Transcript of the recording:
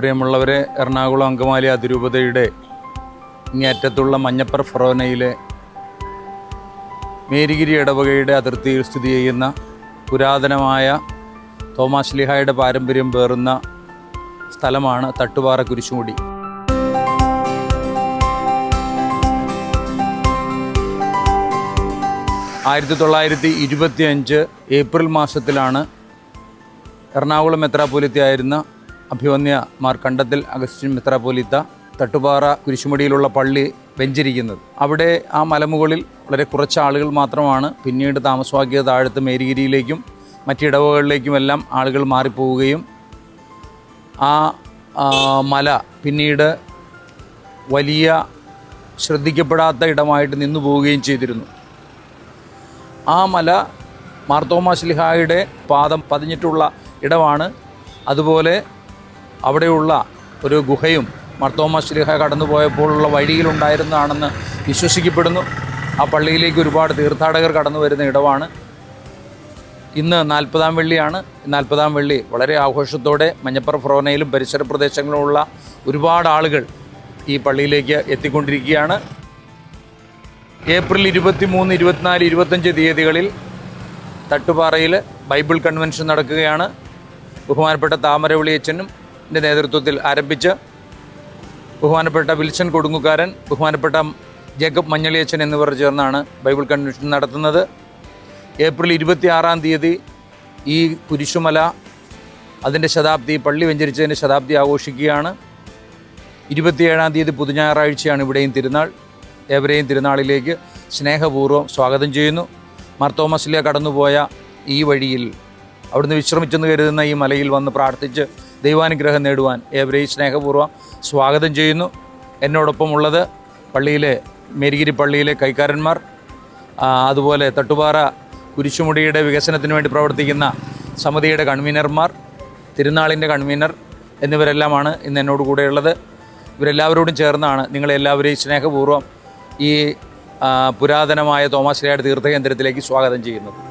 പ്രിയമുള്ളവരെ എറണാകുളം അങ്കമാലി അതിരൂപതയുടെ ഇങ്ങേറ്റത്തുള്ള മഞ്ഞപ്പർ ഫറോനയിലെ മേരിഗിരി ഇടവകയുടെ അതിർത്തിയിൽ സ്ഥിതി ചെയ്യുന്ന പുരാതനമായ തോമാശ്ലിഹായുടെ പാരമ്പര്യം പേറുന്ന സ്ഥലമാണ് തട്ടുപാറ കുരിശുമുടി. ആയിരത്തി തൊള്ളായിരത്തി ഇരുപത്തി അഞ്ച് ഏപ്രിൽ മാസത്തിലാണ് എറണാകുളം മെത്രാപ്പോലിത്തയായിരുന്ന അഭിവന്യ മാർ കണ്ടത്തിൽ അഗസ്റ്റിൻ മെത്രാപ്പോലിത്ത തട്ടുപാറ കുരിശുമടിയിലുള്ള പള്ളി വെഞ്ചരിക്കുന്നത്. അവിടെ ആ മലമുകളിൽ വളരെ കുറച്ച് ആളുകൾ മാത്രമാണ് പിന്നീട് താമസമാക്കിയ താഴത്ത് മേരിഗിരിയിലേക്കും മറ്റിടവകളിലേക്കുമെല്ലാം ആളുകൾ മാറിപ്പോവുകയും ആ, മല പിന്നീട് വലിയ ശ്രദ്ധിക്കപ്പെടാത്ത ഇടമായിട്ട് നിന്നു പോവുകയും ചെയ്തിരുന്നു. ആ മല മാർത്തോമാശ്ലിഹായുടെ പാദം പതിഞ്ഞിട്ടുള്ള ഇടമാണ്. അതുപോലെ അവിടെയുള്ള ഒരു ഗുഹയും മർത്തോമ കടന്നു പോയപ്പോഴുള്ള വഴിയിലുണ്ടായിരുന്നതാണെന്ന് വിശ്വസിക്കപ്പെടുന്നു. ആ പള്ളിയിലേക്ക് ഒരുപാട് തീർത്ഥാടകർ കടന്നു വരുന്ന ഇടമാണ്. ഇന്ന് നാൽപ്പതാം വെള്ളിയാണ്. നാൽപ്പതാം വെള്ളി വളരെ ആഘോഷത്തോടെ മഞ്ഞപ്പുറ ഫ്രോനയിലും പരിസര പ്രദേശങ്ങളിലുമുള്ള ഒരുപാട് ആളുകൾ ഈ പള്ളിയിലേക്ക് എത്തിക്കൊണ്ടിരിക്കുകയാണ്. ഏപ്രിൽ ഇരുപത്തി മൂന്ന് ഇരുപത്തിനാല് ഇരുപത്തഞ്ച് തീയതികളിൽ തട്ടുപാറയിൽ ബൈബിൾ കൺവെൻഷൻ നടക്കുകയാണ്. ബഹുമാനപ്പെട്ട താമരവിളിയച്ചനും നേതൃത്വത്തിൽ ആരംഭിച്ച് ബഹുമാനപ്പെട്ട വിൽസൺ കൊടുങ്ങുകാരൻ ബഹുമാനപ്പെട്ട ജേക്കബ് മഞ്ഞളിയച്ചൻ എന്നിവർ ചേർന്നാണ് ബൈബിൾ കൺവെൻഷൻ നടത്തുന്നത്. ഏപ്രിൽ ഇരുപത്തി ആറാം തീയതി ഈ കുരിശുമല അതിന്റെ ശതാബ്ദി പള്ളി വെഞ്ചരിച്ചതിന്റെ ശതാബ്ദി ആഘോഷിക്കുകയാണ്. ഇരുപത്തിയേഴാം തീയതി പുതുഞായറാഴ്ചയാണ് ഇവിടെയും തിരുനാൾ. ഏവരെയും തിരുനാളിലേക്ക് സ്നേഹപൂർവം സ്വാഗതം ചെയ്യുന്നു. മാർത്തോമസിലെ കടന്നുപോയ ഈ വഴിയിൽ അവിടുന്ന് വിശ്രമിച്ചെന്ന് കരുതുന്ന ഈ മലയിൽ വന്ന് പ്രാർത്ഥിച്ച് ദൈവാനുഗ്രഹം നേടുവാൻ ഏവരെയും സ്നേഹപൂർവം സ്വാഗതം ചെയ്യുന്നു. എന്നോടൊപ്പം ഉള്ളത് പള്ളിയിലെ മേരിഗിരി പള്ളിയിലെ കൈക്കാരന്മാർ അതുപോലെ തട്ടുപാറ കുരിശുമുടിയുടെ വികസനത്തിന് വേണ്ടി പ്രവർത്തിക്കുന്ന സമിതിയുടെ കൺവീനർമാർ തിരുനാളിന്റെ കൺവീനർ എന്നിവരെല്ലാമാണ് ഇന്ന് എന്നോട് കൂടെയുള്ളത്. ഇവരെല്ലാവരോടും ചേർന്നാണ് നിങ്ങളെല്ലാവരെയും സ്നേഹപൂർവം ഈ പുരാതനമായ തോമാശ്രീയുടെ തീർത്ഥകേന്ദ്രത്തിലേക്ക് സ്വാഗതം ചെയ്യുന്നത്.